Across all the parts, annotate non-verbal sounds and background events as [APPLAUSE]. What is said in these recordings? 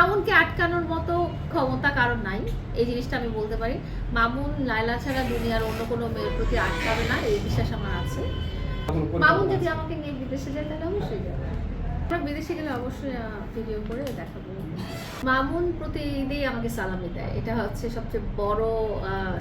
মামুনকে আটকানোর মতো ক্ষমতা কারণ নাই এই জিনিসটা আমি বলতে পারি। মামুন লায়লা ছাড়া দুনিয়ার অন্য কোনো মেয়ের প্রতি আটকাবে না এই বিশ্বাস আমার আছে। মামুন যদি আমাকে নিয়ে বিদেশে যায় তাহলে অবশ্যই যাবে। আমরা বিদেশে গেলে অবশ্যই ভিডিও করে দেখাবো। মামুন প্রতি ঈদেই আমাকে সালামি দেয়। এটা হচ্ছে সবচেয়ে বড়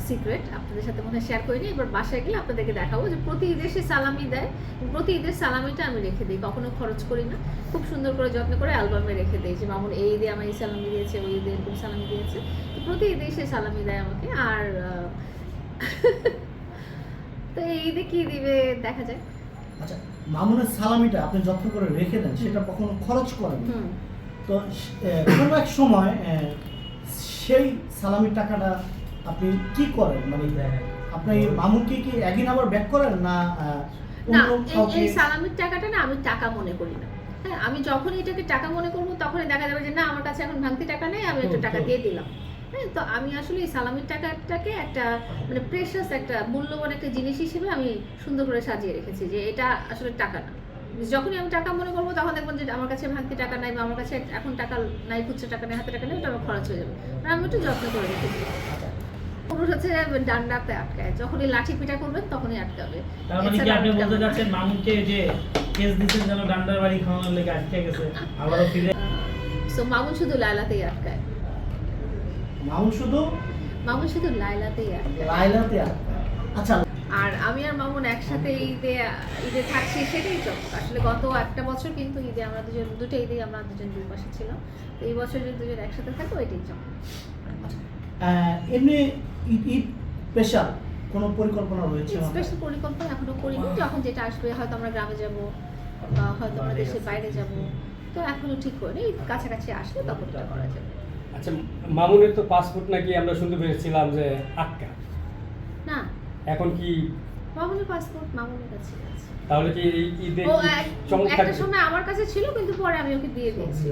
সিক্রেট আপনাদের সাথে মনে হয় শেয়ার করিনি, এবার বাসায় গেলে আপনাদেরকে দেখাবো যে প্রতি ঈদে সে সালামি দেয়। প্রতি ঈদের সালামিটা আমি রেখে দিই, কখনো খরচ করি না। খুব সুন্দর করে যত্ন করে অ্যালবামে রেখে দিই যে, মামুন, এই ঈদে আমাকে এই সালামি দিয়েছে, ওই ঈদে এরকম সালামি দিয়েছে। তো প্রতি ঈদেই সে সালামি দেয় আমাকে। আর [LAUGHS] তো এই ঈদে কি দিবে দেখা যায় আচ্ছা মামুনের সালামিটা আপনি যত্ন করে রেখে দেন সেটা কখনো খরচ করেন তো কোনো এক সময় সেই সালামির টাকাটা আপনি কি করেন? মানে আপনি মামুনকে কি একদিন আবার ব্যাক করেন না আহ, না এই- সালামির টাকাটা না আমি টাকা মনে করি না। হ্যাঁ আমি যখনই এটাকে টাকা মনে করব তখনই দেখা যাবে যে না আমার কাছে এখন ভাঙতি টাকা নেই আমি একটা টাকা দিয়ে দিলাম। হ্যাঁ তো আমি আসলে এই সালামির টাকাটাকে একটা মানে প্রেশাস একটা মূল্যবান একটা জিনিস হিসেবে আমি সুন্দর করে সাজিয়ে রেখেছি যে এটা আসলে টাকা না। যখনই আমি টাকা মনে করব তখন দেখবেন যে আমার কাছে ভাঙতি টাকা নাই বা আমার কাছে এখন টাকা নাই খুচরা টাকা নেই হাতে টাকা নেই ওটা আমার খরচ হয়ে যাবে। আমি একটু যত্ন করে রেখেছি। পুরুষ হচ্ছে ডান্ডাতে আটকায়। যখনই লাঠি পিটা করবেন তখনই আটকাবে। তার মানে কি আপনি বলতে। যাচ্ছেন মামুনকে যে কেস দিচ্ছেন যেন ডান্ডার বাড়ি খাওয়ানোর লেগে আটকে গেছে আবারও ফিরে? সো মামুন শুধু লাইলাতেই আটকায়। মামুন শুধু? মামুন শুধু লাইলাতেই আটকায় লাইলাতে। আচ্ছা। আর আমি আর মামুন একসাথে ঈদে ঈদে থাকছি সেটাই চমক আসলে গত একটা বছর কিন্তু ঈদে আমরা দুজন দুটো ঈদে আমরা দুজন দুই পাশে ছিলাম। তো এই বছর যদি দুজন একসাথে থাকব এটাই চমক এমনি ঈদ ঈদ স্পেশাল কোনো পরিকল্পনা রয়েছে স্পেশাল পরিকল্পনা এখনও করিনি। যখন যেটা আসবে হয়তো আমরা গ্রামে যাব বা হয়তো আমরা দেশের বাইরে যাব। তো এখনও ঠিক করিনি কাছাকাছি আসলে তখন করা যাবে। আচ্ছা মামুনের তো পাসপোর্ট নাকি আমরা শুনতে পেরেছিলাম যে আটকা না। এখন কি? মামুনের পাসপোর্ট মামুনের কাছে আছে। তাহলে কি এই ঈদে একটা সময় আমার কাছে ছিল কিন্তু পরে আমি ওকে দিয়ে দিয়েছি।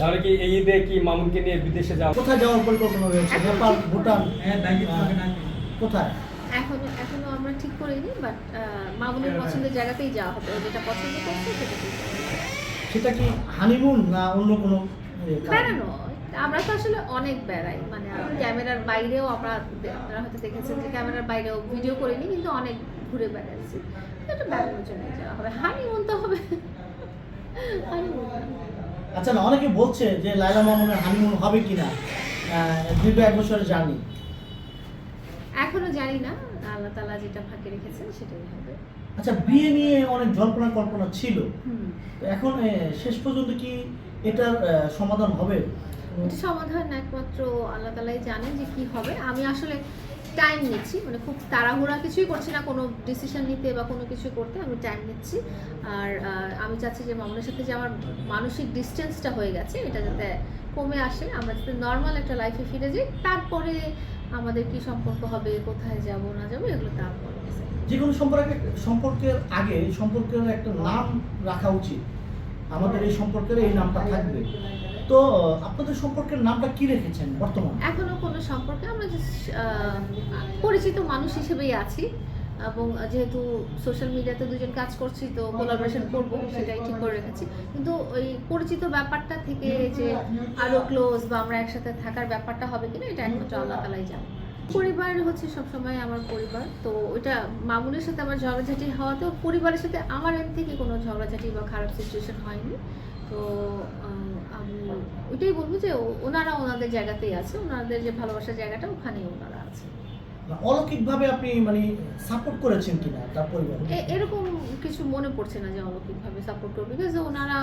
তাহলে কি এই ঈদে কি মামুনকে নিয়ে বিদেশে যাওয়া? কোথায় যাওয়ার পরিকল্পনা রয়েছে? এখন নেপাল ভুটান? করিনি। আহ, কোথায়? এখনও এখনও আমরা ঠিক করিনি বাট মামুনের পছন্দের জায়গাতেই যাওয়া হবে। যেটা পছন্দ করছে যাওয়া সেটা কি হানিমুন না অন্য কোনো কারণ? বেড়ানো আমরা তো আসলে অনেক বেড়াই মানে ক্যামেরার বাইরেও আমরা আপনারা হয়তো দেখেছেন যে ক্যামেরার বাইরেও ভিডিও করিনি কিন্তু অনেক ঘুরে বেড়াচ্ছি। এটা বেড়ানোর জন্য যাওয়া হবে। হানিমুন তো হবে। আচ্ছা না অনেকে বলছে যে লাইলা মামুনের হানিমুন হবে কিনা। দীর্ঘ এক বছরের জার্নি এখনও জানি না। আল্লাহ তালা যেটা ফাঁকে রেখেছেন সেটাই হবে। আচ্ছা বিয়ে নিয়ে অনেক জল্পনা কল্পনা ছিল। তো এখন শেষ পর্যন্ত কি এটার সমাধান হবে? সমাধান একমাত্র আল্লাহ তালাই জানেন যে কি হবে। আমি আসলে টাইম নিচ্ছি মানে খুব তাড়াহুড়া কিছুই করছি না, কোনো ডিসিশন নিতে বা কোনো কিছু করতে, আমি টাইম নিচ্ছি। আর আমি চাচ্ছি যে মামুনের সাথে যে আমার মানসিক ডিস্টেন্সটা হয়ে গেছে, এটা যাতে কমে আসে, আমরা যাতে নর্মাল একটা লাইফে ফিরে যাই। তারপরে আমাদের কি সম্পর্ক হবে, কোথায় যাব, না যাব, এগুলো তারপরে যে কোনো সম্পর্কে, সম্পর্কের আগে সম্পর্কের একটা নাম রাখা উচিত। আমাদের এই সম্পর্কের এই নামটা থাকবে। তো আপনাদের সম্পর্কের নামটা কি রেখেছেন বর্তমানে? এখনও কোনো সম্পর্কে আমরা পরিচিত মানুষ হিসেবেই আছি এবং যেহেতু সোশ্যাল মিডিয়াতে দুজন কাজ করছি, তো কোলাবোরেশন করব, সেটাই ঠিক করে রেখেছি। কিন্তু ওই পরিচিত ব্যাপারটা থেকে যে আরও ক্লোজ বা আমরা একসাথে থাকার ব্যাপারটা হবে কিনা, এটা একমাত্র আল্লাহ তালাই জানে। পরিবার হচ্ছে সবসময় আমার পরিবার, তো ওইটা মামুনের সাথে আমার ঝগড়াঝাটি হওয়াতেও পরিবারের সাথে আমার এন থেকে কোনো ঝগড়াঝাটি বা খারাপ সিচুয়েশন হয়নি। তো আমি ওইটাই বলব যে ওনারা ওনাদের জায়গাতেই আছে ওনাদের যে ভালোবাসার জায়গাটা ওখানেই ওনারা আছে অলৌকিকভাবে আপনি মানে সাপোর্ট করেছেন কিনা তার পরিবার? এরকম কিছু মনে পড়ছে না যে অলৌকিকভাবে সাপোর্ট করবে। বিকজ ওনারা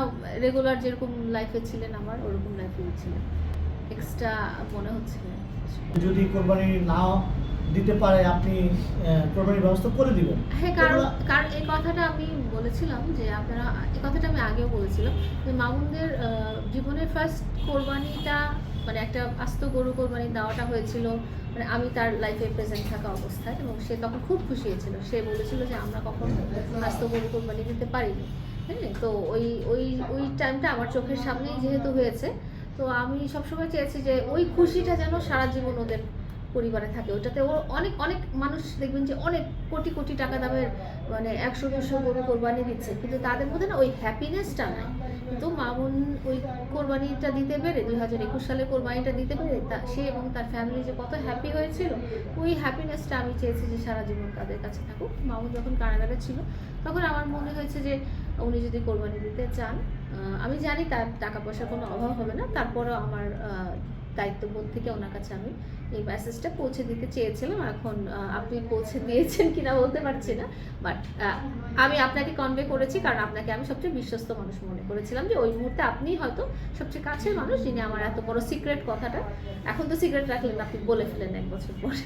রেগুলার যেরকম লাইফে ছিলেন আমার ওরকম লাইফেই ছিলেন। এক্সট্রা মনে হচ্ছে যদি কোরবানি না দিতে পারে আপনি কোরবানির ব্যবস্থা করে দিবেন। হ্যাঁ কারণ কারণ এই কথাটা আমি বলেছিলাম যে আপনারা এই কথাটা আমি আগেও বলেছিলাম যে মামুনদের জীবনের ফার্স্ট কোরবানিটা মানে একটা আস্ত গরু কোরবানি দেওয়াটা হয়েছিল মানে আমি তার লাইফে প্রেজেন্ট থাকা অবস্থায় এবং সে তখন খুব খুশি হয়েছিল। সে বলেছিল যে আমরা কখনো আস্ত গরু কোরবানি দিতে পারিনি। হ্যাঁ তো ওই ওই ওই টাইমটা আমার চোখের সামনেই যেহেতু হয়েছে তো আমি সবসময় চেয়েছি যে ওই খুশিটা যেন সারা জীবন ওদের পরিবারে থাকে, ওটাতে ও অনেক অনেক মানুষ দেখবেন যে অনেক কোটি কোটি টাকা দামের মানে একশো, দুশো গরু কোরবানি দিচ্ছে, কিন্তু তাদের মধ্যে না ওই হ্যাপিনেসটা নাই। কিন্তু মামুন ওই কোরবানিটা দিতে পেরে, দুই হাজার একুশ সালে কোরবানিটা দিতে পেরে, তা, সে এবং তার ফ্যামিলি যে কত হ্যাপি হয়েছিল, ওই হ্যাপিনেসটা আমি চেয়েছি যে সারা জীবন তাদের কাছে থাকুক। মামুন যখন কারাগারে ছিল, তখন আমার মনে হয়েছে যে উনি যদি কোরবানি দিতে চান আমি জানি তার টাকা পয়সার কোনো অভাব হবে না। তারপরেও আমার দায়িত্ববোধ থেকে ওনার কাছে আমি এই মেসেজটা পৌঁছে দিতে চেয়েছিলাম। এখন আপনি পৌঁছে দিয়েছেন কিনা বলতে পারছি না। বাট আমি আপনাকে কনভে করেছি কারণ আপনাকে আমি সবচেয়ে বিশ্বস্ত মানুষ মনে করেছিলাম যে ওই মুহূর্তে আপনি হয়তো সবচেয়ে কাছের মানুষ যিনি আমার এত বড় সিক্রেট কথাটা। এখন তো সিক্রেট রাখলেন, আপনি বলে ফেলেন এক বছর পরে।